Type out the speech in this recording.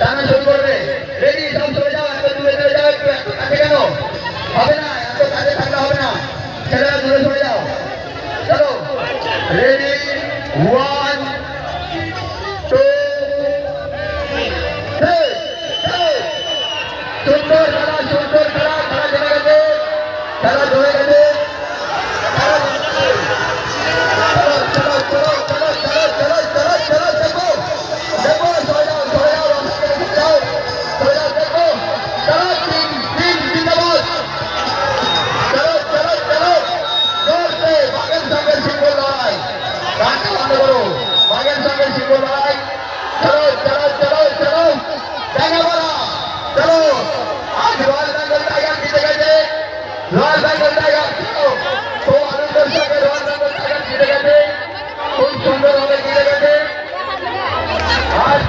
টানা রেডি সব চলে যাও, এত দূরে চলে যাও এত কাছে কেন? হবে না, এত কাছে থাকলে হবে না। ছেলেরা দূরে চলে যাও। চলো। রেডি ওয়ান টু সুন্দর খেলা রাস্তা বন্ধ করো